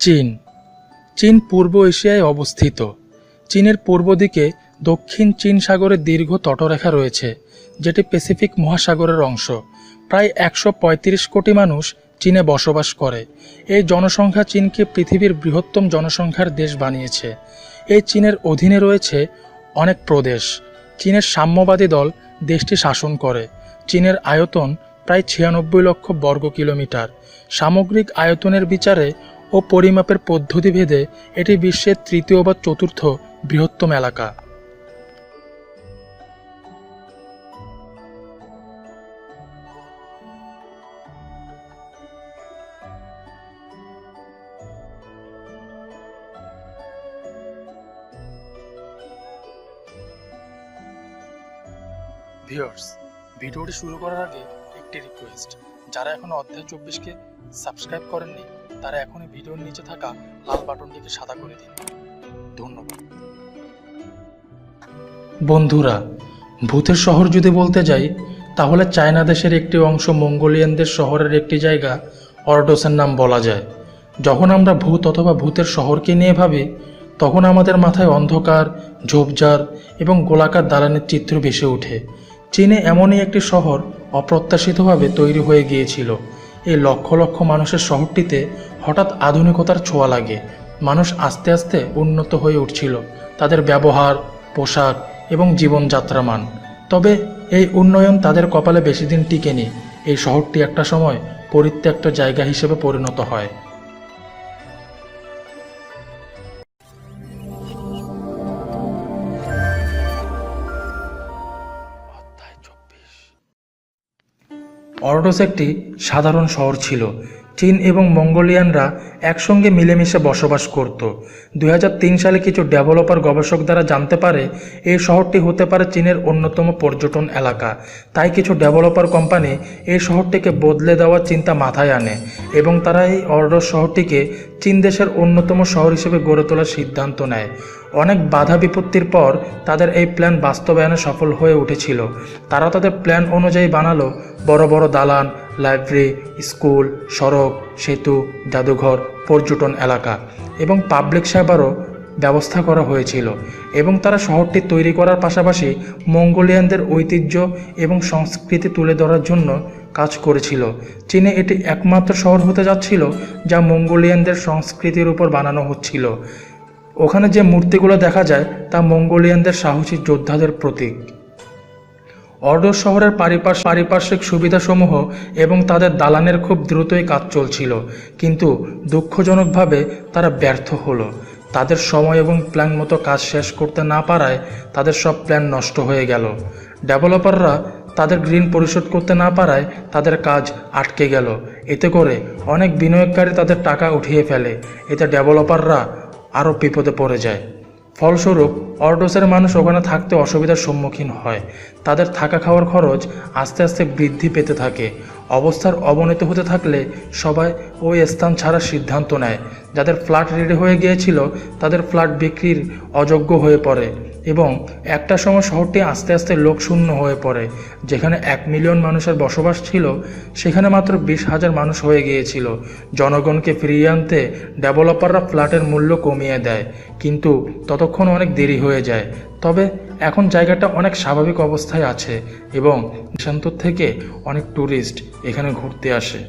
চীন। চীন পূর্ব এশিয়ায় অবস্থিত। চীনের পূর্ব দিকে দক্ষিণ চীন সাগরের দীর্ঘ তটরেখা রয়েছে, যেটি প্যাসিফিক মহাসাগরের অংশ। প্রায় একশো পঁয়ত্রিশ কোটি মানুষ চীনে বসবাস করে। এই জনসংখ্যা চীনকে পৃথিবীর বৃহত্তম জনসংখ্যার দেশ বানিয়েছে। এই চীনের অধীনে রয়েছে অনেক প্রদেশ। চীনের সাম্যবাদী দল দেশটি শাসন করে। চীনের আয়তন প্রায় ছিয়ানব্বই লক্ষ বর্গ কিলোমিটার। সামগ্রিক আয়তনের বিচারে ও পরিমাপের পদ্ধতিভেদে এটি বিশ্বের তৃতীয় বা চতুর্থ বৃহত্তম এলাকা। ভিডিওটি শুরু করার আগে একটি রিকোয়েস্ট, যারা এখনও অধ্যায় চব্বিশকে সাবস্ক্রাইব করেননি তারা এখনই ভিডিওর নিচে থাকা লাল বাটনটিকে সাদা করে দিন। ধন্যবাদ। বন্ধুরা, ভূতের শহর যদি বলতে যাই, তাহলে চায়না দেশের একটি অংশ মঙ্গোলিয়ানদের শহরের একটি জায়গা অর্ডোসের নাম বলা যায়। যখন আমরা ভূত অথবা ভূতের শহরকে নিয়ে ভাবি, তখন আমাদের মাথায় অন্ধকার, ঝোপঝাড় এবং গোলাকার দালানের চিত্র ভেসে ওঠে। চীনে এমনই একটি শহর অপ্রত্যাশিতভাবে তৈরি হয়ে গিয়েছিল। এই লক্ষ লক্ষ মানুষের শহরটিতে হঠাৎ আধুনিকতার ছোঁয়া লাগে। মানুষ আস্তে আস্তে উন্নত হয়ে উঠছিল। তাদের ব্যবহার, পোশাক এবং জীবনযাত্রা মান তবে এই উন্নয়ন তাদের কপালে বেশি দিন টিকেনি। এই শহরটি একটা সময় পরিত্যক্ত জায়গা হিসেবে পরিণত হয়। অর্ডোস একটি সাধারণ শহর ছিল। চীন এবং মঙ্গোলিয়ানরা একসঙ্গে মিলেমিশে বসবাস করত। দু হাজার তিন সালে কিছু ডেভেলপার গবেষক দ্বারা জানতে পারে, এই শহরটি হতে পারে চীনের অন্যতম পর্যটন এলাকা। তাই কিছু ডেভেলপার কোম্পানি এই শহরটিকে বদলে দেওয়ার চিন্তা মাথায় আনে এবং তারা এই অর্ডোস শহরটিকে চীন দেশের অন্যতম শহর হিসেবে গড়ে তোলার সিদ্ধান্ত নেয়। অনেক বাধা বিপত্তির পর তাদের এই প্ল্যান বাস্তবায়নে সফল হয়ে উঠেছিল। তারা তাদের প্ল্যান অনুযায়ী বানালো বড় বড় দালান, লাইব্রেরি, স্কুল, সড়ক, সেতু, জাদুঘর, পর্যটন এলাকা এবং পাবলিক সেবারও ব্যবস্থা করা হয়েছিল এবং তারা শহরটি তৈরি করার পাশাপাশি মঙ্গোলিয়ানদের ঐতিহ্য এবং সংস্কৃতি তুলে ধরার জন্য কাজ করেছিল। চীনে এটি একমাত্র শহর হতে যাচ্ছিল যা মঙ্গোলিয়ানদের সংস্কৃতির উপর বানানো হচ্ছিল। ওখানে যে মূর্তিগুলো দেখা যায়, তা মঙ্গোলিয়ানদের সাহসী যোদ্ধাদের প্রতীক। অর্ডোর শহরের পারিপার্শ্ব পারিপার্শ্বিক সুবিধাসমূহ এবং তাদের দালানের খুব দ্রুতই কাজ চলছিল, কিন্তু দুঃখজনকভাবে তারা ব্যর্থ হলো। তাদের সময় এবং প্ল্যান মতো কাজ শেষ করতে না পারায় তাদের সব প্ল্যান নষ্ট হয়ে গেল। ডেভেলপাররা তাদের ঋণ পরিশোধ করতে না পারায় তাদের কাজ আটকে গেল। এতে করে অনেক বিনিয়োগকারী তাদের টাকা উঠিয়ে ফেলে। এতে ডেভেলপাররা আরও বিপদে পড়ে যায়। ফলস্বরূপ, অর্ডোসের মানুষ ওখানে থাকতে অসুবিধার সম্মুখীন হয়। তাদের থাকা খাওয়ার খরচ আস্তে আস্তে বৃদ্ধি পেতে থাকে। অবস্থার অবনতি হতে থাকলে সবাই ওই স্থান ছাড়ার সিদ্ধান্ত নেয়। যাদের ফ্ল্যাট রেডি হয়ে গিয়েছিল, তাদের ফ্ল্যাট বিক্রির অযোগ্য হয়ে পড়ে। এবং একটা সময় শহরটি আস্তে আস্তে লোকশূন্য হয়ে পড়ে, যেখানে এক মিলিয়ন মানুষের বসবাস ছিল, সেখানে মাত্র বিশ হাজার মানুষ হয়ে গিয়েছিল। জনগণকে ফিরিয়ে আনতে ডেভেলপাররা ফ্ল্যাটের মূল্য কমিয়ে দেয়, কিন্তু ততক্ষণ অনেক দেরি হয়ে যায়। তবে এখন জায়গাটা অনেক স্বাভাবিক অবস্থায় আছে এবং দেশান্তর থেকে অনেক ট্যুরিস্ট এখানে ঘুরতে আসে।